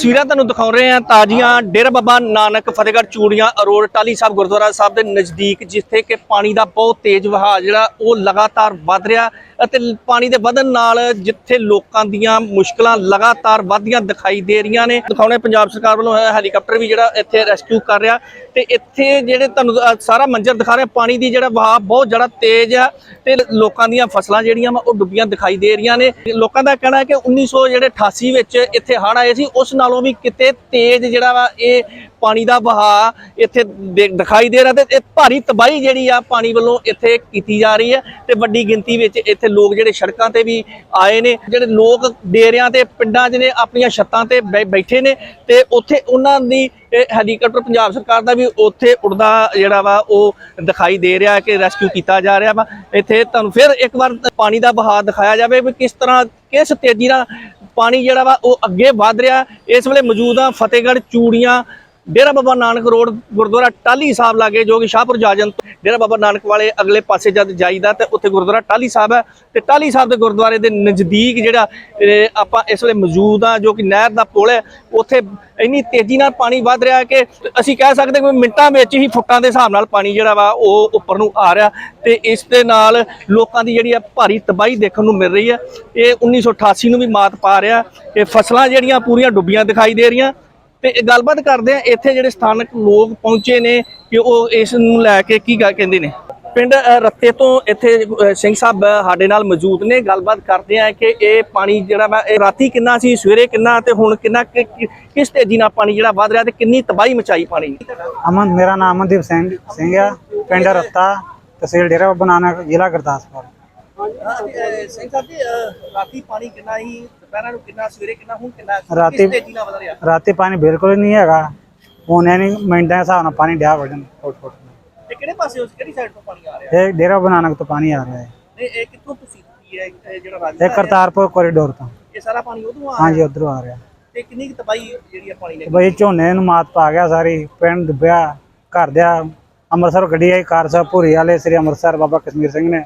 ਤਸਵੀਰਾਂ ਤੁਹਾਨੂੰ ਦਿਖਾ ਰਹੇ ਹਾਂ ਤਾਜ਼ੀਆਂ। ਡੇਰਾ ਬਾਬਾ ਨਾਨਕ ਫਤਿਹਗੜ੍ਹ ਚੂੜੀਆਂ ਅਰੋੜ ਟਾਲੀ ਸਾਹਿਬ, ਗੁਰਦੁਆਰਾ ਸਾਹਿਬ ਦੇ ਨਜ਼ਦੀਕ, ਜਿੱਥੇ ਕਿ ਪਾਣੀ ਦਾ ਬਹੁਤ ਤੇਜ਼ ਵਹਾਅ ਜਿਹੜਾ ਉਹ ਲਗਾਤਾਰ ਵੱਧ ਰਿਹਾ ਅਤੇ ਪਾਣੀ ਦੇ ਵਧਣ ਨਾਲ ਜਿੱਥੇ ਲੋਕਾਂ ਦੀਆਂ ਮੁਸ਼ਕਲਾਂ ਲਗਾਤਾਰ ਵਧਦੀਆਂ ਦਿਖਾਈ ਦੇ ਰਹੀਆਂ ਨੇ। ਦਿਖਾਉਣੇ ਪੰਜਾਬ ਸਰਕਾਰ ਵੱਲੋਂ ਹੈਲੀਕਾਪਟਰ ਵੀ ਜਿਹੜਾ ਇੱਥੇ ਰੈਸਕਿਊ ਕਰ ਰਿਹਾ ਤੇ ਇੱਥੇ ਜਿਹੜੇ ਤੁਹਾਨੂੰ ਸਾਰਾ ਮੰਜ਼ਰ ਦਿਖਾ ਰਿਹਾ। ਪਾਣੀ ਦੀ ਜਿਹੜਾ ਵਹਾਅ ਬਹੁਤ ਜ਼ਿਆਦਾ ਤੇਜ਼ ਆ ਤੇ ਲੋਕਾਂ ਦੀਆਂ ਫਸਲਾਂ ਜਿਹੜੀਆਂ ਵਾ ਉਹ ਡੁੱਬੀਆਂ ਦਿਖਾਈ ਦੇ ਰਹੀਆਂ ਨੇ। ਲੋਕਾਂ ਦਾ ਕਹਿਣਾ ਹੈ ਕਿ 1900 ਜਿਹੜੇ 88 ਵਿੱਚ ਇੱਥੇ ਹੜ੍ਹ ਆਏ ਸੀ, ਉਸ ਨਾਲ ਵੀ ਕਿਤੇ ਤੇਜ਼ ਜਿਹੜਾ ਵਾ ਇਹ ਪਾਣੀ ਦਾ ਵਹਾਅ ਇੱਥੇ ਦਿਖਾਈ ਦੇ ਰਿਹਾ ਤੇ ਇਹ ਭਾਰੀ ਤਬਾਹੀ ਜਿਹੜੀ ਆ ਪਾਣੀ ਵੱਲੋਂ ਇੱਥੇ ਕੀਤੀ ਜਾ ਰਹੀ ਹੈ ਤੇ ਵੱਡੀ ਗਿਣਤੀ ਵਿੱਚ ਇੱਥੇ ਲੋਕ ਜਿਹੜੇ ਸੜਕਾਂ ਤੇ ਵੀ ਆਏ ਨੇ, ਜਿਹੜੇ ਲੋਕ ਡੇਰਿਆਂ ਤੇ, ਪਿੰਡਾਂ 'ਚ ਨੇ, ਆਪਣੀਆਂ ਛੱਤਾਂ ਤੇ ਬੈ- ਬੈਠੇ ਨੇ ਤੇ ਉੱਥੇ ਉਹਨਾਂ ਦੀ ਹੈਲੀਕਾਪਟਰ ਪੰਜਾਬ ਸਰਕਾਰ ਦਾ ਵੀ ਉੱਥੇ ਉੜਦਾ ਜਿਹੜਾ ਵਾ ਉਹ ਦਿਖਾਈ ਦੇ ਰਿਹਾ ਕਿ ਰੈਸਕਿਊ ਕੀਤਾ ਜਾ ਰਿਹਾ ਵਾ। ਇੱਥੇ ਤੁਹਾਨੂੰ ਫਿਰ ਇੱਕ ਵਾਰ ਪਾਣੀ ਦਾ ਬਹਾਅ ਦਿਖਾਇਆ ਜਾਵੇ ਵੀ ਕਿਸ ਤਰ੍ਹਾਂ, ਕਿਸ ਤੇਜ਼ੀ ਨਾਲ ਪਾਣੀ ਜਿਹੜਾ ਵਾ ਉਹ ਅੱਗੇ ਵਧ ਰਿਹਾ। ਇਸ ਵੇਲੇ ਮੌਜੂਦ ਆ ਫਤਿਹਗੜ੍ਹ ਚੂੜੀਆਂ ਡੇਰਾ ਬਾਬਾ ਨਾਨਕ ਰੋਡ ਗੁਰਦੁਆਰਾ ਟਾਲੀ ਸਾਹਿਬ ਲਾਗੇ, ਜੋ ਕਿ ਸ਼ਾਹਪੁਰ ਜਾਜਨ ਡੇਰਾ ਬਾਬਾ ਨਾਨਕ ਵਾਲੇ ਅਗਲੇ ਪਾਸੇ ਜਦ ਜਾਈਦਾ ਤੇ ਉੱਥੇ ਗੁਰਦੁਆਰਾ ਟਾਲੀ ਸਾਹਿਬ ਹੈ ਤੇ ਟਾਲੀ ਸਾਹਿਬ ਦੇ ਗੁਰਦੁਆਰੇ ਦੇ ਨਜ਼ਦੀਕ ਜਿਹੜਾ ਆਪਾਂ ਇਸ ਵੇਲੇ ਮੌਜੂਦ ਆ ਜੋ ਕਿ ਨਹਿਰ ਦਾ ਪੁਲ ਹੈ, ਉੱਥੇ ਇੰਨੀ ਤੇਜ਼ੀ ਨਾਲ ਪਾਣੀ ਵੱਧ ਰਿਹਾ ਕਿ ਅਸੀਂ ਕਹਿ ਸਕਦੇ ਕਿ ਮਿੰਟਾਂ ਵਿੱਚ ਹੀ ਫੁੱਟਾਂ ਦੇ ਹਿਸਾਬ ਨਾਲ ਪਾਣੀ ਜਿਹੜਾ ਵਾ ਉਹ ਉੱਪਰ ਨੂੰ ਆ ਰਿਹਾ ਤੇ ਇਸ ਦੇ ਨਾਲ ਲੋਕਾਂ ਦੀ ਜਿਹੜੀ ਆ ਭਾਰੀ ਤਬਾਹੀ ਦੇਖਣ ਨੂੰ ਮਿਲ ਰਹੀ ਹੈ। ਇਹ 1988 ਨੂੰ ਵੀ ਮਾਤ ਪਾ ਰਿਹਾ ਇਹ ਫਸਲਾਂ ਜਿਹੜੀਆਂ ਪੂਰੀਆਂ ਡੁੱਬੀਆਂ ਦਿਖਾਈ ਦੇ ਰਹੀਆਂ। ਤੇ ਗੱਲਬਾਤ ਕਰਦੇ ਆ ਇੱਥੇ ਜਿਹੜੇ ਸਥਾਨਕ ਲੋਕ ਪਹੁੰਚੇ ਨੇ ਕਿ ਉਹ ਇਸ ਨੂੰ ਲੈ ਕੇ ਕੀ ਕਹਿੰਦੇ ਨੇ। ਪਿੰਡ ਰੱਤੇ ਤੋਂ ਇੱਥੇ ਸਿੰਘ ਸਾਹਿਬ ਸਾਡੇ ਨਾਲ ਮੌਜੂਦ ਨੇ। ਗੱਲਬਾਤ ਕਰਦੇ ਆ ਕਿ ਇਹ ਪਾਣੀ ਜਿਹੜਾ ਵਾ ਰਾਤੀ ਕਿੰਨਾ ਸੀ, ਸਵੇਰੇ ਕਿੰਨਾ ਤੇ ਹੁਣ ਕਿੰਨਾ ਕਿਸ ਤੇਜ਼ੀ ਨਾਲ ਪਾਣੀ ਜਿਹੜਾ ਵੱਧ ਰਿਹਾ ਤੇ ਕਿੰਨੀ ਤਬਾਹੀ ਮਚਾਈ ਪਾਣੀ ਅਮਨ, ਮੇਰਾ ਨਾਮ ਅਮਨਦੀਪ ਸਿੰਘ ਸਿੰਘ ਆ। ਪਿੰਡ ਰੱਤਾ ਤਹਿਸੀਲ ਡੇਰਾ ਬਾਬਾ ਨਾਨਕ, ਜ਼ਿਲ੍ਹਾ ਗੁਰਦਾਸਪੁਰ। ਸਿੰਘ ਸਾਹਿਬ ਜੀ ਰਾਤੀ ਪਾਣੀ ਕਿੰਨਾ ਹੀ ਦੁਪਹਿਰਾਂ ਨੂੰ ਕਿੰਨਾ ਸਵੇਰੇ ਕਿੰਨਾ ਹੁਣ ਕਿੰਨਾ? ਰਾਤੀ- ਤੇਜ਼ੀ ਨਾਲ ਵਧ ਰਿਹਾ? ਰਾਤੀ ਪਾਣੀ ਬਿਲਕੁਲ ਨਹੀਂ ਹੈਗਾ। ਹੁਣ ਨਹੀਂ ਮਿੰਟਾਂ ਦੇ ਹਿਸਾਬ ਨਾਲ ਪਾਣੀ ਡਿਆ ਵੜਨ ਫੁੱਟ ਫੁੱਟ ਤੇ ਕਿਹੜੇ ਪਾਸੇ ਉਸ ਕਿਹੜੀ ਸਾਈਡ ਤੋਂ ਪਾਣੀ ਆ ਰਿਹਾ? ਇਹ ਡੇਰਾ ਬਾਬਾ ਨਾਨਕ ਤੋਂ ਪਾਣੀ ਆ ਰਿਹਾ ਹੈ। ਇਹ ਕਿੱਥੋਂ ਤੁਸੀਂ ਕੀ ਹੈ? ਇਹ ਜਿਹੜਾ ਰਾਜਾ ਇਹ ਕਰਤਾਰਪੁਰ ਕੋਰੀਡੋਰ ਤੋਂ। ਇਹ ਸਾਰਾ ਪਾਣੀ ਉਧਰੋਂ ਆ ਹਾਂਜੀ ਉਧਰੋਂ ਆ ਰਿਹਾ। ਤੇ ਕਿੰਨੀ ਕੁ ਤਬਾਹੀ ਜਿਹੜੀ ਆ ਪਾਣੀ ਨੇ ਬਈ ਝੋਨੇ ਨੂੰ ਮਾਤ ਪਾ ਗਿਆ ਸਾਰੀ ਪਿੰਡ ਡੁੱਬਿਆ ਘਰ ਦਿਆ ਅੰਮ੍ਰਿਤਸਰ ਗੱਡੀ ਆਈ ਕਾਰ ਸਾਹਿਬ ਭੂਰੀ ਵਾਲੇ ਸ੍ਰੀ ਅੰਮ੍ਰਿਤਸਰ ਬਾਬਾ ਕਸ਼ਮੀਰ ਸਿੰਘ ਨੇ।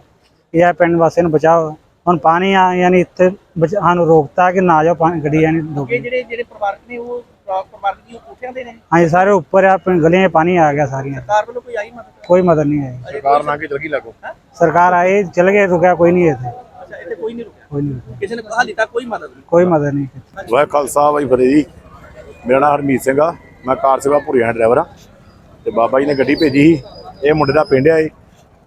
ਇਹ ਪਿੰਡ ਵਾਸੀਆਂ ਨੂੰ ਬਚਾਓ। ਹੁਣ ਪਾਣੀ ਆ ਯਾਨੀ ਇੱਥੇ ਬਚ- ਸਾਨੂੰ ਰੋਕਤਾ ਕਿ ਨਾ ਜਾਓ ਪਾਣੀ ਗੱਡੀ ਯਾਨੀ ਇਹ ਜਿਹੜੇ ਜਿਹੜੇ ਪਰਿਵਾਰਕ ਨੇ ਉਹ ਪਰਿਵਾ- ਪਰਿਵਾਰਕ ਦੀ ਉਹ ਕੋਠਿਆਂ ਦੇ ਨੇ? ਹਾਂਜੀ ਸਾਰੇ ਉੱਪਰ ਆ ਪਿੰਡ ਗਲੀਆਂ 'ਚ ਪਾਣੀ ਆ ਗਿਆ ਸਾਰੀਆਂ। ਸਰਕਾਰ ਵੱਲੋਂ ਕੋਈ ਆਈ ਮਦਦ? ਕੋਈ ਮਦਦ ਨਹੀਂ ਆਈ। ਸਰਕਾਰ ਨਾ ਕੇ ਚਲ ਗਈ ਲੱਗੋ? ਸਰਕਾਰ ਆਈ ਚਲ ਗਏ ਰੁਕਿਆ ਕੋਈ ਨਹੀਂ ਇੱਥੇ। ਅੱਛਾ ਇੱਥੇ ਕੋਈ ਨਹੀਂ ਰੁਕਿਆ? ਕੋਈ ਨਹੀਂ ਰੁਕਿਆ। ਕਿਸੇ ਨੇ ਹਾਲੇ ਤੱਕ ਕੋਈ ਮਦਦ ਨਹੀਂ? ਕੋਈ ਮਦਦ ਨਹੀਂ ਕੀਤੀ। ਵਾਹ ਖਾਲਸਾ ਵਾਹਿ ਫਤਿਹ ਜੀ। ਮੇਰਾ ਨਾਮ ਹਰਮੀਤ ਸਿੰਘ ਆ। ਮੈਂ ਕਾਰ ਸੇਵਾ ਭੁਰੀਆਂ ਡਰਾਈਵਰ ਆ। ਤੇ ਬਾਬਾ ਜੀ ਨੇ ਗੱਡੀ ਭੇਜੀ ਸੀ। ਇਹ ਮੁੰਡੇ ਦਾ ਪਿੰਡ ਆ ਇਹ।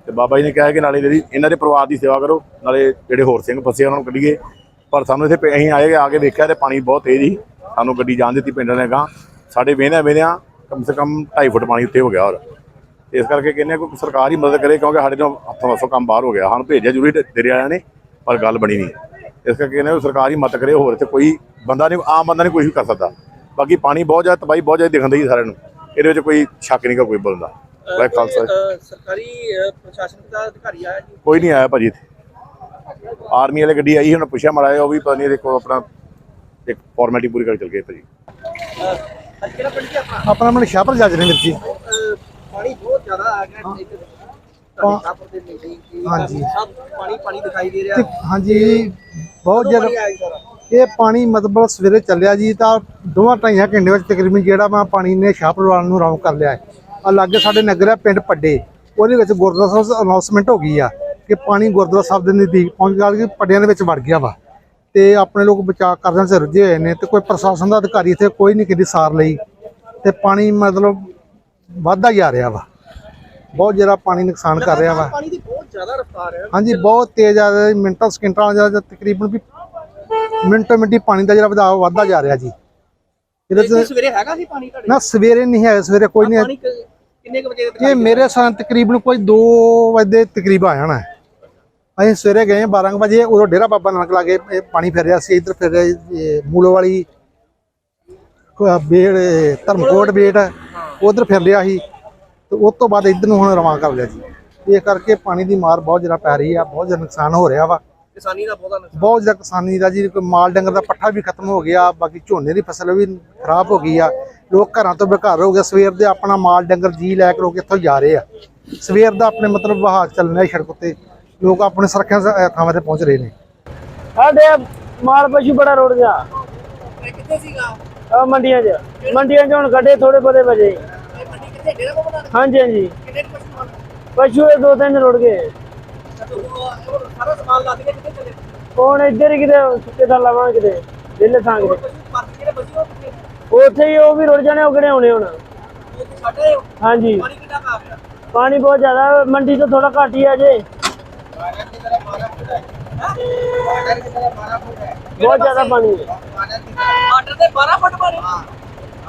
ਤੇ ਬਾਬਾ ਜੀ ਨੇ ਕਿਹਾ ਕਿ ਨਾਲੇ ਜਿਹੜੀ ਇਹਨਾਂ ਦੇ ਪਰਿਵਾਰ ਦੀ ਸੇਵਾ ਕਰੋ, ਨਾਲੇ ਜਿਹੜੇ ਹੋਰ ਸਿੰਘ ਫਸੇ ਉਹਨਾਂ ਨੂੰ ਕੱਢੀਏ। ਪਰ ਸਾਨੂੰ ਇੱਥੇ ਪ- ਅਸੀਂ ਆਏ, ਆ ਕੇ ਵੇਖਿਆ ਤੇ ਪਾਣੀ ਬਹੁਤ ਤੇਜ਼ ਸੀ। ਸਾਨੂੰ ਗੱਡੀ ਜਾਣ ਦਿੱਤੀ ਪਿੰਡ ਵਾਲਿਆਂ ਗਾਂ ਸਾਡੇ ਵੇਹਨਿਆਂ ਵੇਹਨਿਆਂ ਕਮ ਸੇ ਕਮ 2.5 ਫੁੱਟ ਪਾਣੀ ਉੱਤੇ ਹੋ ਗਿਆ ਹੋਰ। ਇਸ ਕਰਕੇ ਕਹਿੰਦੇ ਕੋਈ ਸਰਕਾਰ ਹੀ ਮਦਦ ਕਰੇ, ਕਿਉਂਕਿ ਸਾਡੇ ਤੋਂ ਹੱਥੋਂ ਹੱਥੋਂ ਕੰਮ ਬਾਹਰ ਹੋ ਗਿਆ। ਸਾਨੂੰ ਭੇਜਿਆ ਜ਼ਰੂਰੀ ਤੇਰੇ ਵਾਲਿਆਂ ਨੇ, ਪਰ ਗੱਲ ਬਣੀ ਨਹੀਂ। ਇਸ ਕਰਕੇ ਕਹਿੰਦੇ ਸਰਕਾਰ ਹੀ ਮਦਦ ਕਰੇ, ਹੋਰ ਇੱਥੇ ਕੋਈ ਬੰਦਾ ਨਹੀਂ, ਆਮ ਬੰਦਾ ਨਹੀਂ ਕੁਝ ਵੀ ਕਰ ਸਕਦਾ। ਬਾਕੀ ਪਾਣੀ ਬਹੁਤ ਜ਼ਿਆਦਾ ਤਬਾਹੀ ਬਹੁਤ ਜ਼ਿਆਦਾ ਦਿਖਣ ਦੀ ਸਾਰਿਆਂ ਨੂੰ। ਇਹਦੇ ਵਿੱਚ ਕੋਈ ਸ਼ੱਕ ਨਹੀਂ ਗਾ ਕੋਈ ਬੋਲਦਾ ਵਾਹਿ ਖਾਲਸਾ ਸਰਕਾਰੀ ਪ੍ਰਸ਼ਾਸਨ ਦਾ ਅਧਿਕਾਰੀ ਆਇਆ ਜੀ? ਕੋਈ ਨਹੀਂ ਆਇਆ ਭਾਜੀ ਇੱਥੇ। ਆਰਮੀ ਵਾਲੇ ਗੱਡੀ ਆਈ ਹੁਣ ਪੁੱਛਿਆ ਮੜਾਇਆ ਉਹ ਵੀ ਪਤਾ ਨਹੀਂ ਦੇਖੋ ਆਪਣਾ ਇੱਕ ਫਾਰਮੈਲਿਟੀ ਪੂਰੀ ਕਰਕੇ ਚਲ ਗਏ ਭਾਜੀ। ਅੱਜ ਕਿਹੜਾ ਪਿੰਡ ਜੀ ਆਪਣਾ? ਆਪਣਾ ਮਨ ਸ਼ਾਹਪੁਰ ਜੱਜ ਨੇ ਵੀਰ ਜੀ। ਅਹ, ਪਾਣੀ ਬਹੁਤ ਜ਼ਿਆਦਾ ਆ ਗਿਆ ਇੱਕ ਤੁਹਾਡੇ ਸ਼ਾਹਪੁਰ ਦੇ ਨੇੜੇ ਹੀ ਹਾਂਜੀ। ਸਭ ਪਾਣੀ ਪਾਣੀ ਦਿਖਾਈ ਦੇ ਰਿਹਾ। ਤੇ ਹਾਂਜੀ ਬਹੁਤ ਜ਼ਿਆਦਾ ਪਾਣੀ ਆਇਆ ਜੀ ਸਾਰਾ? ਇਹ ਪਾਣੀ ਮਤਲਬ ਸਵੇਰੇ ਚੱਲਿਆ ਜੀ ਤਾਂ ਦੋਵਾਂ ਢਾਈਆਂ ਘੰਟੇ ਵਿੱਚ ਤਕਰੀਬਨ ਜਿਹੜਾ ਵਾ ਪਾਣੀ ਨੇ ਸ਼ਾਹਪੁਰ ਵੱਲ ਨੂੰ ਰੌਂਗ ਕਰ ਲਿਆ ਹੈ। ਆ ਲਾਗੇ ਸਾਡੇ ਨਗਰ ਹੈ ਪਿੰਡ ਪੱਡੇ ਉਹਦੇ ਵਿੱਚ ਗੁਰਦੁਆਰਾ ਸਾਹਿਬ ਅਨਾਉਂਸਮੈਂਟ ਹੋ ਗਈ ਆ ਕਿ ਪਾਣੀ ਗੁਰਦੁਆਰਾ ਸਾਹਿਬ ਦੇ ਨਜ਼ਦੀਕ ਪਹੁੰਚ ਗਿਆ ਕਿ ਪੱਡਿਆਂ ਦੇ ਵਿੱਚ ਵੜ ਗਿਆ ਵਾ। ਤੇ ਆਪਣੇ ਲੋਕ ਬਚਾਅ ਕਰਨ 'ਚ ਰੁੱਝੇ ਹੋਏ ਨੇ ਤੇ ਕੋਈ ਪ੍ਰਸ਼ਾਸਨ ਦਾ ਅਧਿਕਾਰੀ ਇੱਥੇ ਕੋਈ ਨਹੀਂ ਕਿਦੀ ਸਾਰ ਲਈ। ਤੇ ਪਾਣੀ ਮਤਲਬ ਵੱਧਦਾ ਜਾ ਰਿਹਾ ਵਾ। ਬਹੁਤ ਜ਼ਿਆਦਾ ਪਾਣੀ ਨੁਕਸਾਨ ਕਰ ਰਿਹਾ ਵਾ। ਪਾਣੀ ਦੀ ਬਹੁਤ ਜ਼ਿਆਦਾ ਰਫ਼ਤਾਰ ਹੈ। ਹਾਂਜੀ ਬਹੁਤ ਤੇਜ਼ ਆ ਰਿਹਾ ਮਿੰਟਾਂ ਸਕਿੰਟਾਂ ਦਾ ਤਕਰੀਬਨ ਵੀ ਮਿੰਟੋ ਮਿੰਟੀ ਪਾਣੀ ਦਾ ਜਿਹੜਾ ਵਧਾਅ ਵੱਧਦਾ ਜਾ ਰਿਹਾ ਜੀ। ਇਹਦੇ ਸਵੇਰੇ ਹੈਗਾ ਸੀ ਪਾਣੀ ਤੁਹਾਡੇ ਨਾ ਸਵੇਰੇ ਨਹੀਂ ਹੈ ਸਵੇਰੇ ਕੋਈ ਨਹੀਂ। ਪਾਣੀ ਕਿੰਨੇ ਕੁ ਵਜੇ ਇਹ ਮੇਰੇ ਸਾਨ ਤਕਰੀਬਨ ਕੋਈ 2 ਵਜੇ ਤਕਰੀਬ ਆ ਜਾਣਾ। ਅਸੀਂ ਸਵੇਰੇ ਗਏ 12 ਕੁ ਵਜੇ ਉਦੋਂ ਡੇਰਾ ਬਾਬਾ ਨਾਨਕ ਲਾਗੇ ਪਾਣੀ ਫਿਰ ਰਿਹਾ ਸੀ ਇੱਧਰ ਫਿਰ ਰਿਹਾ ਮੂਲੋ ਵਾਲੀ ਬੇੜ ਧਰਮਕੋਟ ਬੇਟ ਉਧਰ ਫਿਰ ਲਿਆ ਸੀ। ਤੇ ਉਸ ਤੋਂ ਬਾਅਦ ਇੱਧਰ ਨੂੰ ਹੁਣ ਰਵਾਂ ਕਰ ਲਿਆ ਜੀ। ਇਹ ਕਰਕੇ ਪਾਣੀ ਦੀ ਮਾਰ ਬਹੁਤ ਜ਼ਿਆਦਾ ਪੈ ਰਹੀ ਆ ਬਹੁਤ ਜ਼ਿਆਦਾ ਨੁਕਸਾਨ ਹੋ ਰਿਹਾ ਵਾ। ਕਿਸਾਨੀ ਦਾ ਬਹੁਤਾ ਨੁਕਸਾਨ। ਬਹੁਤ ਜ਼ਿਆਦਾ ਕਿਸਾਨੀ ਦਾ ਜੀ ਮਾਲ ਡੰਗਰ ਦਾ ਪੱਠਾ ਵੀ ਖਤਮ ਹੋ ਗਿਆ ਬਾਕੀ ਝੋਨੇ ਦੀ ਫਸਲ ਵੀ ਖਰਾਬ ਹੋ ਗਈ ਆ। ਲੋਕ ਘਰਾਂ ਤੋਂ ਬੇਘਰ ਹੋ ਗਏ ਸਵੇਰ ਦੇ ਆਪਣਾ ਮਾਲ ਡੰਗਰ ਜੀ ਲੈ ਕੇ ਲੋਕ ਇੱਥੋਂ ਜਾ ਰਹੇ ਆ। ਸਵੇਰ ਦਾ ਆਪਣੇ ਮਤਲਬ ਵਹਾਅ ਚੱਲਣਾ ਸੜਕ ਉੱਤੇ ਲੋਕ ਆਪਣੇ ਸੁਰੱਖਿਆ ਥਾਵਾਂ ਤੇ ਪਹੁੰਚ ਰਹੇ ਨੇ। ਸਾਡੇ ਮਾਲ ਪਸ਼ੂ ਬੜਾ ਰੋੜ ਗਿਆ। ਕਿੱਥੇ ਸੀਗਾ? ਆ ਮੰਡੀਆਂ 'ਚ। ਮੰਡੀਆਂ 'ਚ ਹੁਣ ਗੱਡੇ ਥੋੜੇ ਬੜੇ ਵਜੇ। ਹਾਂਜੀ ਹਾਂਜੀ। ਪਸ਼ੂ ਇਹ ਦੋ ਤਿੰਨ ਰੁੜ ਗਏ। ਸਾਰਾ ਸਮਾਨ ਲੱਦ ਕੇ ਕਿੱਥੇ ਚਲੇ ਹੁਣ ਇੱਧਰ ਹੀ ਕਿਤੇ ਸੁੱਕੇ ਦਾ ਲਾਵਾਂਗੇ ਕਿਤੇ, ਵਿਹਲੇ ਥਾਂ ਕਿਤੇ। ਪਸ਼ੂ ਮਰ ਬਚੇ ਉਹ ਕਿੱਥੇ ਉੱਥੇ ਹੀ ਉਹ ਵੀ ਰੁੜ ਜਾਣੇ ਉਗੜੇ ਹੋਣੇ ਹੁਣ? ਉਹ ਤੇ ਸਾਡੇ ਹਾਂਜੀ। ਪਾਣੀ ਕਿੰਨਾ ਕਾ ਗਿਆ ਪਾਣੀ ਬਹੁਤ ਜ਼ਿਆਦਾ, ਮੰਡੀ ਤੋਂ ਥੋੜਾ ਘੱਟ ਹੀ ਆ ਜੇ। ਬਹੁਤ ਜ਼ਿਆਦਾ ਪਾਣੀ ਹੈ। ਆਰਡਰ ਤੇ 12 ਫੁੱਟ ਪਾਣੀ।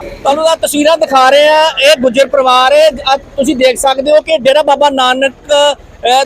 ਤੁਹਾਨੂੰ ਆ ਤਸਵੀਰਾਂ ਦਿਖਾ ਰਹੇ ਆ, ਇਹ ਗੁੱਜਰ ਪਰਿਵਾਰ ਹੈ। ਅੱਜ ਤੁਸੀਂ ਦੇਖ ਸਕਦੇ ਹੋ ਕਿ ਡੇਰਾ ਬਾਬਾ ਨਾਨਕ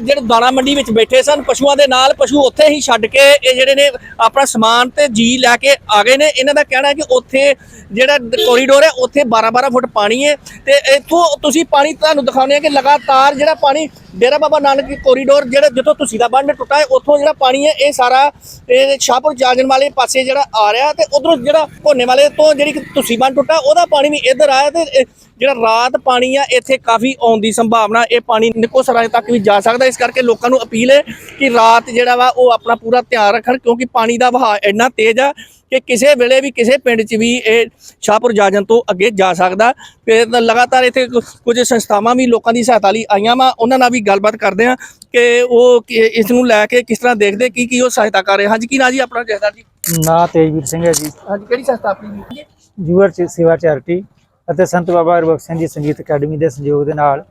ਜਿਹੜੇ ਦਾਣਾ ਮੰਡੀ ਵਿੱਚ ਬੈਠੇ ਸਨ, ਪਸ਼ੂਆਂ ਦੇ ਨਾਲ ਪਸ਼ੂ ਉੱਥੇ ਹੀ ਛੱਡ ਕੇ ਇਹ ਜਿਹੜੇ ਨੇ ਆਪਣਾ ਸਮਾਨ ਤੇ ਜੀ ਲੈ ਕੇ ਆ ਗਏ ਨੇ। ਇਹਨਾਂ ਦਾ ਕਹਿਣਾ ਹੈ ਕਿ ਉੱਥੇ ਜਿਹੜਾ ਕੋਰੀਡੋਰ ਹੈ, ਉੱਥੇ 12-12 ਫੁੱਟ ਪਾਣੀ ਹੈ ਤੇ ਇੱਥੋਂ ਤੁਸੀਂ ਪਾਣੀ ਤੁਹਾਨੂੰ ਦਿਖਾਉਂਦੇ ਆ ਕਿ ਲਗਾਤਾਰ ਜਿਹੜਾ ਪਾਣੀ ਡੇਰਾ ਬਾਬਾ ਨਾਨਕ ਕੋਰੀਡੋਰ ਜਿਹੜਾ ਜਿੱਥੋਂ ਤੁਸੀਂ ਦਾ ਬੰਨ ਟੁੱਟਾ ਹੈ, ਉੱਥੋਂ ਜਿਹੜਾ ਪਾਣੀ ਹੈ, ਇਹ ਸਾਰਾ ਇਹ ਸ਼ਾਹਪੁਰ ਜਾਗਣ ਵਾਲੇ ਪਾਸੇ ਜਿਹੜਾ ਆ ਰਿਹਾ ਤੇ ਉਧਰੋਂ ਜਿਹੜਾ ਭੋਨੇ ਵਾਲੇ ਤੋਂ ਜਿਹੜੀ ਤੁਸੀਂ ਬੰਨ ਟੁੱਟਾ ਉਹਦਾ ਪਾਣੀ ਵੀ ਇੱਧਰ ਆਇਆ ਤੇ ਜਿਹੜਾ ਰਾਤ ਪਾਣੀ ਆ ਇੱਥੇ ਕਾਫੀ ਆਉਣ ਦੀ ਸੰਭਾਵਨਾ ਇਹ ਪਾਣੀ ਨਿਕੋ ਸਰਾਏ ਤੱਕ ਵੀ ਜਾ ਸਕਦਾ। ਇਸ ਕਰਕੇ ਲੋਕਾਂ ਨੂੰ ਅਪੀਲ ਹੈ ਕਿ ਰਾਤ ਜਿਹੜਾ ਵਾ ਉਹ ਆਪਣਾ ਪੂਰਾ ਧਿਆਨ ਰੱਖਣ ਕਿਉਂਕਿ ਪਾਣੀ ਦਾ ਵਹਾਅ ਇੰਨਾ ਤੇਜ਼ ਆ ਕਿ ਕਿਸੇ ਵੇਲੇ ਵੀ ਕਿਸੇ ਪਿੰਡ 'ਚ ਵੀ ਇਹ ਸ਼ਾਹਪੁਰ ਜਾਜਨ ਤੋਂ ਅੱਗੇ ਜਾ ਸਕਦਾ। ਤੇ ਲਗਾਤਾਰ ਇੱਥੇ ਕੁਝ ਸੰਸਥਾਵਾਂ ਵੀ ਲੋਕਾਂ ਦੀ ਸਹਾਇਤਾ ਲਈ ਆਈਆਂ ਵਾ। ਉਹਨਾਂ ਨਾਲ ਵੀ ਗੱਲਬਾਤ ਕਰਦੇ ਆ ਕਿ ਉਹ ਇਸ ਨੂੰ ਲੈ ਕੇ ਕਿਸ ਤਰ੍ਹਾਂ ਦੇਖਦੇ ਕੀ ਕੀ ਉਹ ਸਹਾਇਤਾ ਕਰ ਰਹੇ ਹਾਂਜੀ ਕੀ ਨਾ ਜੀ ਆਪਣਾ ਜਹਦਾਰ ਜੀ? ਨਾਂ ਤੇਜਵੀਰ ਸਿੰਘ ਹੈ ਜੀ। ਹਾਂਜੀ ਕਿਹੜੀ ਸੰਸਥਾ ਆਪਣੀ? ਜੀ ਜੂਅਰ ਚ ਸੇਵਾ ਚੈਰਿਟੀ ਅਤੇ ਸੰਤ ਬਾਬਾ ਹਰਬਖਸ਼ ਸਿੰਘ ਜੀ ਸੰਗੀਤ ਅਕੈਡਮੀ ਦੇ ਸਹਿਯੋਗ ਦੇ ਨਾਲ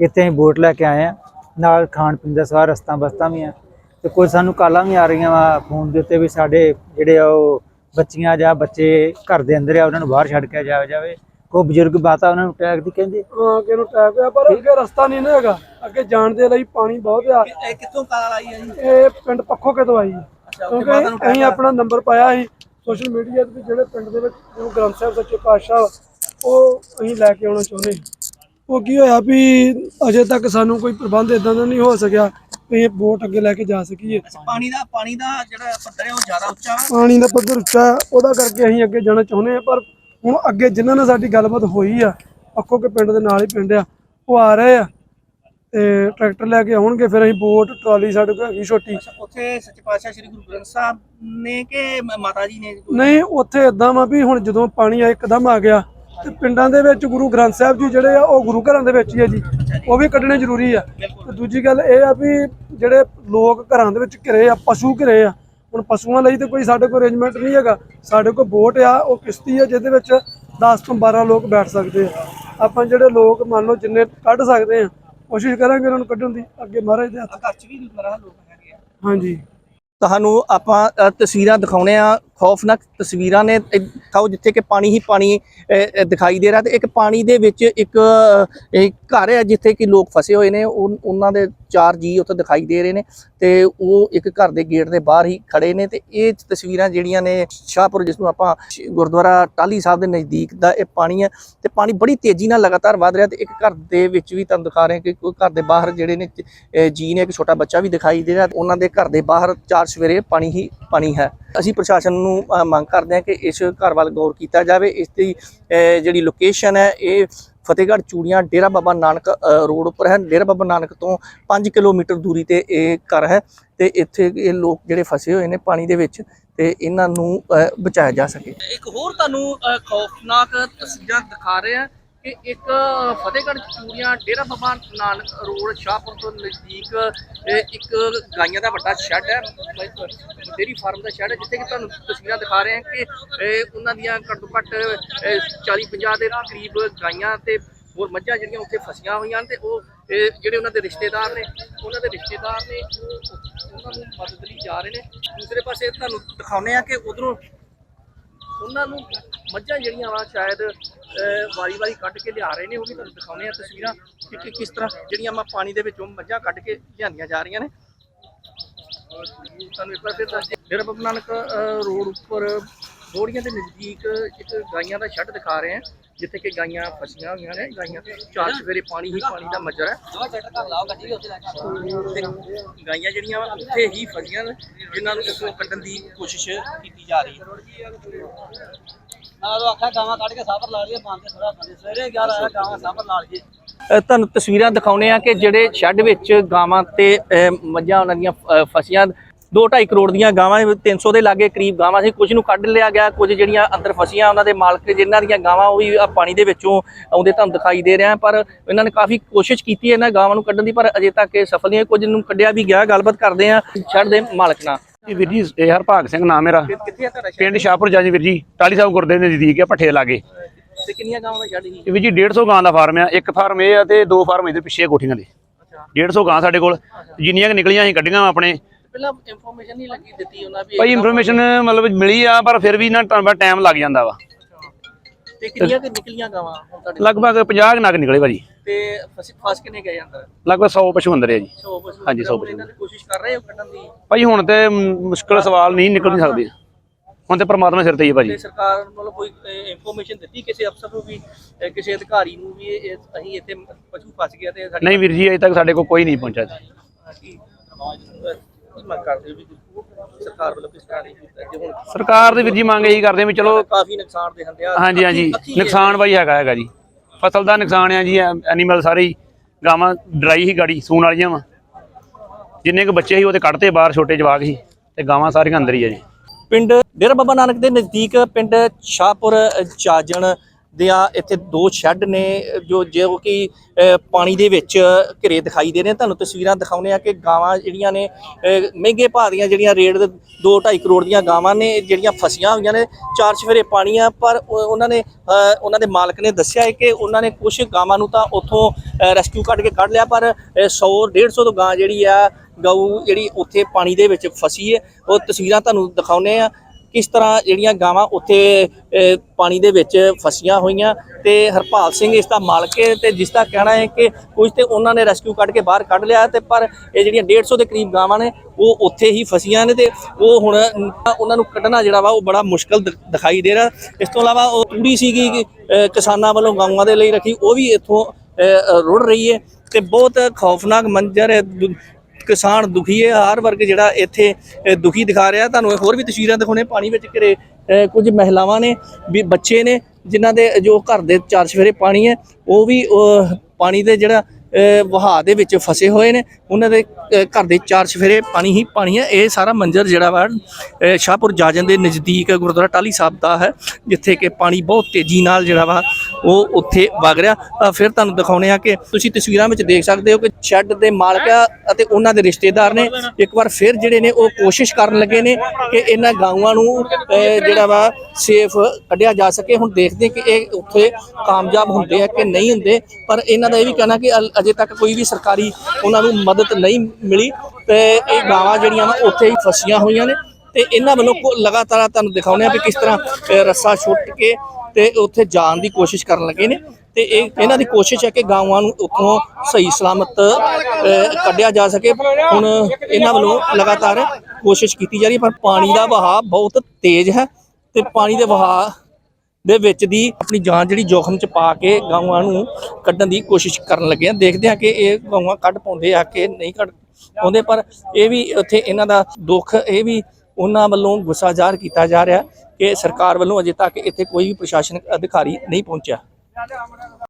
ਇੱਥੇ ਅਸੀਂ ਬੋਟ ਲੈ ਕੇ ਆਏ ਆ ਨਾਲ ਖਾਣ ਪੀਣ ਦਾ ਸਾਰਾ ਰਸਤਾ ਬਸਤਾ ਵੀ ਆ। ਤੇ ਕੋਈ ਸਾਨੂੰ ਕਾਲਾਂ ਵੀ ਆ ਰਹੀਆਂ ਵਾ ਫੋਨ ਦੇ ਉੱਤੇ ਵੀ ਸਾਡੇ ਜਿਹੜੇ ਆ ਉਹ ਬੱਚੀਆਂ ਜਾਂ ਬੱਚੇ ਘਰ ਦੇ ਅੰਦਰ ਆ ਉਹਨਾਂ ਨੂੰ ਬਾਹਰ ਛੱਡ ਕੇ ਜਾਇਆ ਜਾਵੇ। ਕੋਈ ਬਜ਼ੁਰਗ ਮਾਤਾ ਉਹਨਾਂ ਨੂੰ ਟੈਗ ਦੀ ਕਹਿੰਦੇ? ਹਾਂ ਕਿ ਨੂੰ ਟੈਪ ਆ? ਪਰ ਅੱਗੇ ਰਸਤਾ ਨਹੀਂ ਨਾ ਹੈਗਾ। ਅੱਗੇ ਜਾਣ ਦੇ ਲਈ ਪਾਣੀ ਬਹੁਤ ਆ। ਇਹ ਕਿੱਥੋਂ ਕਾਲ ਆਈ ਹੈ ਜੀ? ਇਹ ਪਿੰਡ ਪੱਖੋ ਕਿਤੋਂ ਆਈ। ਹੈ ਕਿਉਂਕਿ ਅਸੀਂ ਆਪਣਾ ਨੰਬਰ ਪਾਇਆ ਸੀ। ਸੋਸ਼ਲ ਮੀਡੀਆ ਤੇ ਵੀ ਜਿਹੜੇ ਪਿੰਡ ਦੇ ਵਿੱਚ ਗੁਰੂ ਗ੍ਰੰਥ ਸਾਹਿਬ ਸੱਚੇ ਪਾਤਸ਼ਾਹ ਉਹ ਅਸੀਂ ਲੈ ਕੇ ਆਉਣਾ ਚਾਹੁੰਦੇ ਉਹ ਕੀ ਹੋਇਆ ਵੀ ਅਜੇ ਤੱਕ ਸਾਨੂੰ ਕੋਈ ਪ੍ਰਬੰਧ ਇਦਾਂ ਦਾ ਨਹੀਂ ਹੋ ਸਕਿਆ ਵੀ ਇਹ ਬੋਟ ਅੱਗੇ ਲੈ ਕੇ ਜਾ ਸਕੀਏ। ਪਾਣੀ ਦਾ ਪਾਣੀ ਦਾ ਜਿਹੜਾ ਪੱਧਰ ਹੈ ਉਹ ਜ਼ਿਆਦਾ ਉੱਚਾ ਵਾ? ਪਾਣੀ ਦਾ ਪੱਧਰ ਉੱਚਾ ਹੈ, ਉਹਦਾ ਕਰਕੇ ਅਸੀਂ ਅੱਗੇ ਜਾਣਾ ਚਾਹੁੰਦੇ ਹਾਂ ਪਰ ਹੁਣ ਅੱਗੇ ਜਿਨ੍ਹਾਂ ਨਾਲ ਸਾਡੀ ਗੱਲਬਾਤ ਹੋਈ ਆ ਪੱਖੋ ਕੇ ਪਿੰਡ ਦੇ ਨਾਲ ਹੀ ਪਿੰਡ ਆ ਉਹ ਆ ਰਹੇ ਆ। ਤੇ ਟਰੈਕਟਰ ਲੈ ਕੇ ਆਉਣਗੇ ਫਿਰ ਅਸੀਂ ਬੋਟ ਟਰਾਲੀ ਸਾਡੇ ਕੋਲ ਹੈਗੀ ਛੋਟੀ। ਉੱਥੇ ਸੱਚੇ ਪਾਤਸ਼ਾਹ ਸ੍ਰੀ ਗੁਰੂ ਗ੍ਰੰਥ ਸਾਹਿਬ ਨੇ ਕਿ ਮ- ਮਾਤਾ ਜੀ ਨੇ? ਨਹੀਂ ਉੱਥੇ ਇਦਾਂ ਵਾ ਵੀ ਹੁਣ ਜਦੋਂ ਪਾਣੀ ਆ ਇੱਕਦਮ ਆ ਗਿਆ ਤੇ ਪਿੰਡਾਂ ਦੇ ਵਿੱਚ ਗੁਰੂ ਗ੍ਰੰਥ ਸਾਹਿਬ ਜੀ ਜਿਹੜੇ ਆ ਉਹ ਗੁਰੂ ਘਰਾਂ ਦੇ ਵਿੱਚ ਹੀ ਆ ਜੀ। ਉਹ ਵੀ ਕੱਢਣੇ ਜ਼ਰੂਰੀ ਆ। ਤੇ ਦੂਜੀ ਗੱਲ ਇਹ ਆ ਵੀ ਜਿਹੜੇ ਲੋਕ ਘਰਾਂ ਦੇ ਵਿੱਚ ਘਿਰੇ ਆ ਪਸ਼ੂ ਘਿਰੇ ਆ ਹੁਣ ਪਸ਼ੂਆਂ ਲਈ ਤੇ ਕੋਈ ਸਾਡੇ ਕੋਲ ਅਰੇਂਜਮੈਂਟ ਨਹੀਂ ਹੈਗਾ। ਸਾਡੇ ਕੋਲ ਬੋਟ ਆ ਉਹ ਕਿਸ਼ਤੀ ਆ ਜਿਹਦੇ ਵਿੱਚ 10 ਤੋਂ 12 ਲੋਕ ਬੈਠ ਸਕਦੇ ਆ। ਆਪਾਂ ਜਿਹੜੇ ਲੋਕ ਮੰਨ ਲਓ ਜਿੰਨੇ ਕੱਢ ਸਕਦੇ ਆ ਕੋਸ਼ਿਸ਼ ਕਰਾਂਗੇ ਉਹਨਾਂ ਨੂੰ ਕੱਢਣ ਦੀ ਅੱਗੇ ਮਹਾਰਾਜ ਦੇ ਹੱਥ। ਘਰ ਚ ਵੀ ਮਰਾ ਲੋਕ ਹੈਗੇ ਆ। ਹਾਂਜੀ। ਤੁਹਾਨੂੰ ਆਪਾਂ ਅ, ਤਸਵੀਰਾਂ ਦਿਖਾਉਣੇ ਆ। ਖੌਫਨਾਕ ਤਸਵੀਰਾਂ ਨੇ ਇਹ ਜਿੱਥੇ ਕਿ ਪਾਣੀ ਹੀ ਪਾਣੀ ਦਿਖਾਈ ਦੇ ਰਿਹਾ ਤੇ ਇੱਕ ਪਾਣੀ ਦੇ ਵਿੱਚ ਇੱਕ ਘਰ ਹੈ ਜਿੱਥੇ ਕਿ ਲੋਕ ਫਸੇ ਹੋਏ ਨੇ ਉਹ- ਉਹਨਾਂ ਦੇ ਚਾਰ ਜੀ ਉੱਥੇ ਦਿਖਾਈ ਦੇ ਰਹੇ ਨੇ ਤੇ ਉਹ ਇੱਕ ਘਰ ਦੇ ਗੇਟ ਦੇ ਬਾਹਰ ਹੀ ਖੜੇ ਨੇ ਤੇ ਇਹ ਤਸਵੀਰਾਂ ਜਿਹੜੀਆਂ ਨੇ ਸ਼ਾਹਪੁਰ, ਜਿਸ ਨੂੰ ਆਪਾਂ ਗੁਰਦੁਆਰਾ ਟਾਲੀ ਸਾਹਿਬ ਦੇ ਨਜ਼ਦੀਕ ਦਾ ਇਹ ਪਾਣੀ ਹੈ ਤੇ ਪਾਣੀ ਬੜੀ ਤੇਜ਼ੀ ਨਾਲ ਲਗਾਤਾਰ ਵਧ ਰਿਹਾ ਤੇ ਇੱਕ ਘਰ ਦੇ ਵਿੱਚ ਵੀ ਤੁਹਾਨੂੰ ਦਿਖਾ ਰਹੇ ਕਿ ਕੋਈ ਘਰ ਦੇ ਬਾਹਰ ਜਿਹੜੇ ਨੇ, ਅਹ ਜੀ ਨੇ ਇੱਕ ਛੋਟਾ ਬੱਚਾ ਵੀ ਦਿਖਾਈ ਦੇ ਰਿਹਾ ਉਹਨਾਂ ਦੇ ਘਰ ਦੇ ਬਾਹਰ ਚਾਰ ਸਵੇਰੇ ਪਾਣੀ ਹੀ ਪਾਣੀ ਹੈ। ਅਸੀਂ ਪ੍ਰਸ਼ਾਸਨ ਨੂੰ ਅਹ, ਮੰਗ ਕਰਦੇ ਹਾਂ ਕਿ ਇਸ ਘਰ ਵੱਲ ਗੌਰ ਕੀਤਾ ਜਾਵੇ। ਇਸ ਦੀ ਅਹ, ਜਿਹੜੀ ਲੋਕੇਸ਼ਨ ਹੈ ਇਹ ਫਤਿਹਗੜ੍ਹ ਚੂੜੀਆਂ ਡੇਰਾ ਬਾਬਾ ਨਾਨਕ ਅਹ, ਰੋਡ ਉੱਪਰ ਹੈ। ਡੇਰਾ ਬਾਬਾ ਨਾਨਕ ਤੋਂ 5 ਕਿਲੋਮੀਟਰ ਦੂਰੀ ਤੇ ਇਹ ਘਰ ਹੈ ਤੇ ਇੱਥੇ ਇਹ ਲੋਕ ਜਿਹੜੇ ਫਸੇ ਹੋਏ ਨੇ ਪਾਣੀ ਦੇ ਵਿੱਚ ਤੇ ਇਹਨਾਂ ਨੂੰ ਅਹ, ਬਚਾਇਆ ਜਾ ਸਕੇ। ਇੱਕ ਹੋਰ ਤੁਹਾਨੂੰ ਖੌਫਨਾਕ ਤਸਵੀਰਾਂ ਦਿਖਾ ਰਹੇ ਹਾਂ। ਕਿ ਇੱਕ ਫਤਿਹਗੜ੍ਹ ਚੂੜੀਆਂ, ਡੇਰਾ ਬਾਬਾ ਨਾਨਕ ਰੋਡ, ਸ਼ਾਹਪੁਰ ਤੋਂ ਨਜ਼ਦੀਕ ਇੱਕ ਗਾਈਆਂ ਦਾ ਵੱਡਾ ਸ਼ੈੱਡ ਹੈ ਡੇਰੀ ਫਾਰਮ ਦਾ ਸ਼ੈੱਡ ਹੈ, ਜਿੱਥੇ ਕਿ ਤੁਹਾਨੂੰ ਤਸਵੀਰਾਂ ਦਿਖਾ ਰਹੇ ਹਾਂ ਕਿ ਉਹਨਾਂ ਦੀਆਂ ਘੱਟੋ ਘੱਟ 40 50 ਦੇ ਕਰੀਬ ਗਾਈਆਂ ਤੇ ਹੋਰ ਮੱਝਾਂ ਜਿਹੜੀਆਂ ਉੱਥੇ ਫਸੀਆਂ ਹੋਈਆਂ ਹਨ ਤੇ ਉਹ ਇਹ ਜਿਹੜੇ ਉਹਨਾਂ ਦੇ ਰਿਸ਼ਤੇਦਾਰ ਨੇ, ਉਹਨਾਂ ਦੇ ਰਿਸ਼ਤੇਦਾਰ ਨੇ, ਉਹ ਉਹਨਾਂ ਨੂੰ ਮਦਦ ਲਈ ਜਾ ਰਹੇ ਨੇ। ਦੂਸਰੇ ਪਾਸੇ ਤੁਹਾਨੂੰ ਦਿਖਾਉਂਦੇ ਆ ਕਿ ਉਧਰੋਂ ਉਹਨਾਂ ਨੂੰ ਮੱਝਾਂ ਜਿਹੜੀਆਂ ਵਾ ਸ਼ਾਇਦ ਵਾਰੀ-ਵਾਰੀ ਕੱਢ ਕੇ ਲਿਆ ਰਹੇ ਨੇ, ਉਹ ਵੀ ਤੁਹਾਨੂੰ ਦਿਖਾਉਂਦੇ ਆ ਤਸਵੀਰਾਂ ਕਿ ਕਿਸ ਤਰ੍ਹਾਂ ਜਿਹੜੀਆਂ ਮੈਂ ਪਾਣੀ ਦੇ ਵਿੱਚੋਂ ਮੱਝਾਂ ਕੱਢ ਕੇ ਲਿਆਂਦੀਆਂ ਜਾ ਰਹੀਆਂ ਨੇ। ਤੁਹਾਨੂੰ ਇੱਕ ਵਾਰ ਫਿਰ ਦੱਸ ਡੇਰਾ ਬਾਬਾ ਨਾਨਕ ਰੋਡ ਉੱਪਰ, ਬੋੜੀਆਂ ਦੇ ਨਜ਼ਦੀਕ ਇੱਕ ਗਾਈਆਂ ਦਾ ਸ਼ੈੱਡ ਦਿਖਾ ਰਹੇ ਹਾਂ। ਜਿੱਥੇ ਕਿ ਗਾਈਆਂ ਫਸੀਆਂ ਹੋਈਆਂ ਨੇ ਗਾਈਆਂ ਚਾਰ ਸਵੇਰੇ ਪਾਣੀ ਹੀ ਪਾਣੀ ਦਾ ਮੱਜਰ ਹੈ। ਤੇ ਗਾਈਆਂ ਜਿਹੜੀਆਂ ਵਾ ਉੱਥੇ ਹੀ ਫਸੀਆਂ ਨੇ ਜਿਨ੍ਹਾਂ ਨੂੰ ਉੱਥੋਂ ਕੱਢਣ ਦੀ ਕੋਸ਼ਿਸ਼ ਕੀਤੀ ਜਾ ਰਹੀ ਹੈ। ਤੁਹਾਨੂੰ ਤਸਵੀਰਾਂ ਦਿਖਾਉਨੇ ਆ ਕਿ ਜਿਹੜੇ ਸ਼ੈੱਡ ਵਿੱਚ ਗਾਵਾਂ ਤੇ ਮੱਝਾਂ ਉਹਨਾਂ ਦੀਆਂ ਫਸੀਆਂ 2.5 ਕਰੋੜ ਦੀਆਂ ਗਾਵਾਂ 300 ਦੇ ਲਾਗੇ ਕਰੀਬ ਗਾਵਾਂ ਸੀ। ਕੁਝ ਨੂੰ ਕੱਢ ਲਿਆ ਗਿਆ ਕੁਝ ਜਿਹੜੀਆਂ ਅੰਦਰ ਫਸੀਆਂ ਉਹਨਾਂ ਦੇ ਮਾਲਕ ਜਿਨ੍ਹਾਂ ਦੀਆਂ ਗਾਵਾਂ ਉਹ ਵੀ ਪਾਣੀ ਦੇ ਵਿੱਚੋਂ ਆਉਂਦੇ ਤੁਹਾਨੂੰ ਦਿਖਾਈ ਦੇ ਰਿਹਾ। ਪਰ ਇਹਨਾਂ ਨੇ ਕਾਫੀ ਕੋਸ਼ਿਸ਼ ਕੀਤੀ ਹੈ ਇਹਨਾਂ ਗਾਵਾਂ ਨੂੰ ਕੱਢਣ ਦੀ ਪਰ ਅਜੇ ਤੱਕ ਇਹ ਸਫਲ ਨਹੀਂ। ਕੁਝ ਨੂੰ ਕੱਢਿਆ ਵੀ ਗਿਆ ਗੱਲਬਾਤ ਕਰਦੇ ਆ ਛੱਡ ਦੇ ਮਾਲਕ ਨਾਲ। ਜੀ ਵੀਰ ਜੀ ਇਹ ਹਰਭਾਗ ਸਿੰਘ ਨਾਮ ਮੇਰਾ। ਪਿੰਡ ਸ਼ਾਹਪੁਰ ਜਾਜੀ ਵੀਰ ਜੀ ਟਾਲੀ ਸਾਹਿਬ ਗੁਰਦੇ ਦੇ ਨਜ਼ਦੀਕ ਆ ਭੱਠੇ ਲਾਗੇ। ਤੇ ਕਿੰਨੀਆਂ ਗਾਵਾਂ ਦਾ ਛੱਡ ਸੀ? ਇਹ ਵੀਰ ਜੀ 150 ਗਾਂ ਦਾ ਫਾਰਮ ਆ। ਇੱਕ ਫਾਰਮ ਇਹ ਆ ਤੇ ਦੋ ਫਾਰਮ ਇਹਦੇ ਪਿੱਛੇ ਕੋਠੀਆਂ ਦੇ। 150 ਗਾਂ ਸਾਡੇ ਕੋਲ। ਜਿੰਨੀਆਂ ਨਿਕਲੀਆਂ ਅਸੀਂ ਕੱਢੀਆਂ ਆਪਣੇ। ਪਹਿਲਾਂ ਇਨਫੋਰਮੇਸ਼ਨ ਨਹੀਂ ਲੱਗੀ ਦਿੱਤੀ ਉਹਨਾਂ ਵੀ ਭਾਈ ਇਨਫੋਰਮੇਸ਼ਨ ਮਤਲਬ ਮਿਲੀ ਆ ਪਰ ਫਿਰ ਵੀ ਨਾ ਟਾਈਮ ਲੱਗ ਜਾਂਦਾ ਵਾ। ਤੇ ਕਿੰਨੀਆਂ ਕਿ ਨਿਕਲੀਆਂ ਗਾਵਾਂ ਹੁਣ ਤੁਹਾਡੇ ਲਗਭਗ 50 ਕੁ ਨਗ ਨਿਕਲੇ ਭਾਜੀ। ਤੇ ਫਸ ਫਸ ਕਿੰਨੇ ਗਏ ਅੰਦਰ? ਲਗਭਗ 100 ਪਸ਼ੂ ਅੰਦਰ ਹੈ ਜੀ। 100 ਪਸ਼ੂ ਹਾਂਜੀ, ਸੌ ਹੁਣ ਪਸ਼ੂ। ਇਹਨਾਂ ਦੀ ਕੋਸ਼ਿਸ਼ ਕਰ ਰਹੇ ਹੋ ਕੱਢਣ ਦੀ? ਭਾਈ ਹੁਣ ਤੇ ਮੁਸ਼ਕਲ ਸਵਾਲ ਨਹੀਂ ਨਿਕਲ ਨਹੀਂ ਸਕਦੇ। ਹੁਣ ਤੇ ਪ੍ਰਮਾਤਮਾ ਸਿਰ ਤੇ ਹੀ ਹੈ ਭਾਜੀ। ਸਰਕਾਰ ਵੱਲੋਂ ਕੋਈ ਇਨਫੋਰਮੇਸ਼ਨ ਦਿੱਤੀ ਕਿਸੇ ਅਫਸਰ ਨੂੰ ਵੀ ਕਿਸੇ ਅਧਿਕਾਰੀ ਨੂੰ ਵੀ ਅਸੀਂ ਇੱਥੇ ਪਸ਼ੂ ਫਸ ਗਿਆ ਤੇ ਨਹੀਂ ਵੀਰ ਜੀ ਅਜੇ ਤੱਕ ਸਾਡੇ ਕੋਲ ਕੋਈ ਨਹੀਂ ਪਹੁੰਚਿਆ ਜੀ। ਕੀ ਕੀ ਮੰਗ ਕਰਦੇ ਹੋ ਵੀ ਸਰਕਾਰ ਵੱਲੋਂ ਕਿਸ ਤਰ੍ਹਾਂ ਦੀ ਜੇ ਹੁਣ ਸਰਕਾਰ ਦੇ ਵੀਰ ਜੀ ਮੰਗ ਇਹੀ ਕਰਦੇ ਵੀ ਚਲੋ ਕਾਫੀ ਨੁਕਸਾਨ ਦੇ ਹੰਦੇ ਆ। ਹਾਂਜੀ ਹਾਂਜੀ। ਨੁਕਸਾਨ ਬਾਈ ਹੈਗਾ ਹੈਗਾ ਜੀ। ਫਸਲ ਦਾ ਨੁਕਸਾਨ ਆ ਜੀ ਐਨੀਮਲ ਸਾਰੇ ਹੀ। ਗਾਵਾਂ ਡਰਾਈ ਹੀ ਗਾੜੀ ਸੂਣ ਵਾਲੀਆਂ ਵਾ। ਜਿੰਨੇ ਕੁ ਬੱਚੇ ਸੀ ਉਹਦੇ ਕੱਢਤੇ ਬਾਹਰ ਛੋਟੇ ਜਵਾਕ ਸੀ। ਤੇ ਗਾਵਾਂ ਸਾਰੀਆਂ ਅੰਦਰ ਹੀ ਆ ਜੀ। ਪਿੰਡ ਡੇਰਾ ਬਾਬਾ ਨਾਨਕ ਦੇ ਨਜ਼ਦੀਕ ਪਿੰਡ ਸ਼ਾਹਪੁਰ ਚਾਜਣ ਦੇ ਆ, ਇੱਥੇ ਦੋ ਸ਼ੈੱਡ ਨੇ, ਜੋ ਜੋ ਕਿ ਪਾਣੀ ਦੇ ਵਿੱਚ ਘਿਰੇ ਦਿਖਾਈ ਦੇ ਰਹੇ ਤੁਹਾਨੂੰ ਤਸਵੀਰਾਂ ਦਿਖਾਉਨੇ ਆ ਕਿ ਗਾਵਾਂ ਜਿਹੜੀਆਂ ਨੇ ਮਹਿੰਗੇ ਭਾਅ ਦੀਆਂ ਜਿਹੜੀਆਂ ਰੇਟ ਦੇ 2.5 ਕਰੋੜ ਦੀਆਂ ਗਾਵਾਂ ਨੇ, ਜਿਹੜੀਆਂ ਫਸੀਆਂ ਹੋਈਆਂ ਨੇ, ਚਾਰ ਚਫੇਰੇ ਪਾਣੀ ਆ, ਪਰ ਉਹਨਾਂ ਨੇ ਉਹਨਾਂ ਦੇ ਮਾਲਕ ਨੇ ਦੱਸਿਆ ਹੈ ਕਿ ਉਹਨਾਂ ਨੇ ਕੁਝ ਗਾਵਾਂ ਨੂੰ ਤਾਂ ਉੱਥੋਂ ਰੈਸਕਿਊ ਕੱਢ ਕੇ ਕੱਢ ਲਿਆ, ਪਰ 100 150 ਤੋਂ ਗਾਂ ਜਿਹੜੀ ਆ, ਗਊ ਜਿਹੜੀ ਉੱਥੇ ਪਾਣੀ ਦੇ ਵਿੱਚ ਫਸੀ ਹੈ। ਉਹ ਤਸਵੀਰਾਂ ਤੁਹਾਨੂੰ ਦਿਖਾਉਨੇ ਆ ਕਿਸ ਤਰ੍ਹਾਂ ਜਿਹੜੀਆਂ ਗਾਵਾਂ ਉੱਥੇ ਪਾਣੀ ਦੇ ਵਿੱਚ ਫਸੀਆਂ ਹੋਈਆਂ ਤੇ ਹਰਪਾਲ ਸਿੰਘ ਇਸ ਦਾ ਮਾਲਕ ਹੈ ਤੇ ਜਿਸ ਦਾ ਕਹਿਣਾ ਹੈ ਕਿ ਕੁਝ ਤੇ ਉਹਨਾਂ ਨੇ ਰੈਸਕਿਊ ਕੱਢ ਕੇ ਬਾਹਰ ਕੱਢ ਲਿਆ ਤੇ ਪਰ ਇਹ ਜਿਹੜੀਆਂ 150 ਦੇ ਕਰੀਬ ਗਾਵਾਂ ਨੇ, ਉਹ ਉੱਥੇ ਹੀ ਫਸੀਆਂ ਨੇ ਤੇ ਉਹ ਹੁਣ ਉਹਨਾਂ ਨੂੰ ਕੱਢਣਾ ਜਿਹੜਾ ਵਾ ਉਹ ਬੜਾ ਮੁਸ਼ਕਲ ਦਿਖਾਈ ਦੇ ਰਿਹਾ। ਇਸ ਤੋਂ ਇਲਾਵਾ ਉਹ ਤੂੜੀ ਸੀਗੀ ਕਿਸਾਨਾਂ ਵੱਲੋਂ ਗਾਵਾਂ ਦੇ ਲਈ ਰੱਖੀ, ਉਹ ਵੀ ਇੱਥੋਂ ਰੁੜ ਰਹੀ ਹੈ ਤੇ ਬਹੁਤ ਖੌਫਨਾਕ ਮੰਜ਼ਰ ਹੈ। ਕਿਸਾਨ ਦੁਖੀ ਹੈ। ਹਰ ਵਰਗ ਜਿਹੜਾ ਇੱਥੇ ਦੁਖੀ ਦਿਖਾ ਰਿਹਾ। ਤੁਹਾਨੂੰ ਹੋਰ ਵੀ ਤਸਵੀਰਾਂ ਦਿਖਾਉਣੇ। ਪਾਣੀ ਵਿੱਚ ਘਰੇ ਕੁਝ ਮਹਿਲਾਵਾਂ ਨੇ, ਵੀ ਬੱਚੇ ਨੇ, ਜਿਨ੍ਹਾਂ ਦੇ ਜੋ ਘਰ ਦੇ ਚਾਰ ਚਫੇਰੇ ਪਾਣੀ ਹੈ, ਉਹ ਵੀ ਪਾਣੀ ਦੇ ਜਿਹੜਾ ਅ, ਵਹਾਅ ਦੇ ਵਿੱਚ ਫਸੇ ਹੋਏ ਨੇ। ਉਹਨਾਂ ਦੇ ਘਰ ਦੇ ਚਾਰ ਚਫੇਰੇ ਪਾਣੀ ਹੀ ਪਾਣੀ ਹੈ। ਇਹ ਸਾਰਾ ਮੰਜ਼ਰ ਜਿਹੜਾ ਵਾ ਸ਼ਾਹਪੁਰ ਜਾਜਨ ਦੇ ਨਜ਼ਦੀਕ ਗੁਰਦੁਆਰਾ ਟਾਲੀ ਸਾਹਿਬ ਦਾ ਹੈ ਜਿੱਥੇ ਕਿ ਪਾਣੀ ਬਹੁਤ ਤੇਜ਼ੀ ਨਾਲ ਜਿਹੜਾ ਵਾ ਉਹ ਉੱਥੇ ਵਗ ਰਿਹਾ। ਤਾਂ ਫਿਰ ਤੁਹਾਨੂੰ ਦਿਖਾਉਣੇ ਆ ਕਿ ਤੁਸੀਂ ਤਸਵੀਰਾਂ ਵਿੱਚ ਦੇਖ ਸਕਦੇ ਹੋ ਕਿ ਸ਼ੈੱਡ ਦੇ ਮਾਲਕ ਅਤੇ ਉਹਨਾਂ ਦੇ ਰਿਸ਼ਤੇਦਾਰ ਨੇ ਇੱਕ ਵਾਰ ਫਿਰ ਜਿਹੜੇ ਨੇ ਉਹ ਕੋਸ਼ਿਸ਼ ਕਰਨ ਲੱਗੇ ਨੇ ਕਿ ਇਹਨਾਂ ਗਾਵਾਂ ਨੂੰ ਜਿਹੜਾ ਵਾ ਸੇਫ ਕੱਢਿਆ ਜਾ ਸਕੇ। ਹੁਣ ਦੇਖਦੇ ਕਿ ਇਹ ਉੱਥੇ ਕਾਮਯਾਬ ਹੁੰਦੇ ਆ ਕਿ ਨਹੀਂ ਹੁੰਦੇ। ਪਰ ਇਹਨਾਂ ਦਾ ਇਹ ਵੀ ਕਹਿਣਾ ਕਿ ਅਲ- ਅਜੇ ਤੱਕ ਕੋਈ ਵੀ ਸਰਕਾਰੀ ਉਹਨਾਂ ਨੂੰ ਮਦਦ ਨਹੀਂ ਮਿਲੀ ਤੇ ਇਹ ਗਾਵਾਂ ਜਿਹੜੀਆਂ ਨਾ ਉੱਥੇ ਹੀ ਫਸੀਆਂ ਹੋਈਆਂ ਨੇ ਤੇ ਇਹਨਾਂ ਵੱਲੋਂ ਕੋ- ਲਗਾਤਾਰ ਤੁਹਾਨੂੰ ਦਿਖਾਉਂਦੇ ਆ ਵੀ ਕਿਸ ਤਰ੍ਹਾਂ ਰੱਸਾ ਛੁੱਟ ਕੇ ਤੇ ਉੱਥੇ ਜਾਣ ਦੀ ਕੋਸ਼ਿਸ਼ ਕਰਨ ਲੱਗੇ ਨੇ ਤੇ ਇਹ ਇਹਨਾਂ ਦੀ ਕੋਸ਼ਿਸ਼ ਹੈ ਕਿ ਗਾਵਾਂ ਨੂੰ ਉੱਥੋਂ ਸਹੀ ਸਲਾਮਤ ਕੱਢਿਆ ਜਾ ਸਕੇ। ਹੁਣ ਇਹਨਾਂ ਵੱਲੋਂ ਲਗਾਤਾਰ ਕੋਸ਼ਿਸ਼ ਕੀਤੀ ਜਾ ਰਹੀ ਹੈ, ਪਰ ਪਾਣੀ ਦਾ ਵਹਾਅ ਬਹੁਤ ਤੇਜ਼ ਹੈ ਤੇ ਪਾਣੀ ਦੇ ਵਹਾਅ ਦੇ ਵਿੱਚ ਦੀ ਆਪਣੀ ਜਾਨ ਜਿਹੜੀ ਜੋਖਮ ਚ ਪਾ ਕੇ ਗਾਵਾਂ ਨੂੰ ਕੱਢਣ ਦੀ ਕੋਸ਼ਿਸ਼ ਕਰਨ ਲੱਗੇ ਆ। ਦੇਖਦੇ ਆ ਕਿ ਇਹ ਗਾਵਾਂ ਕੱਢ ਪਾਉਂਦੇ ਆ ਕਿ ਨਹੀਂ ਕੱਢ ਪਾਉਂਦੇ, ਪਰ ਇਹ ਵੀ ਉੱਥੇ ਇਹਨਾਂ ਦਾ ਦੁੱਖ, ਇਹ ਵੀ ਉਹਨਾਂ ਵੱਲੋਂ ਗੁੱਸਾ ਜ਼ਾਹਰ ਕੀਤਾ ਜਾ ਰਿਹਾ ਕਿ ਸਰਕਾਰ ਵੱਲੋਂ ਅਜੇ ਤੱਕ ਇੱਥੇ ਕੋਈ ਵੀ ਪ੍ਰਸ਼ਾਸਨਿਕ ਅਧਿਕਾਰੀ ਨਹੀਂ ਪਹੁੰਚਿਆ।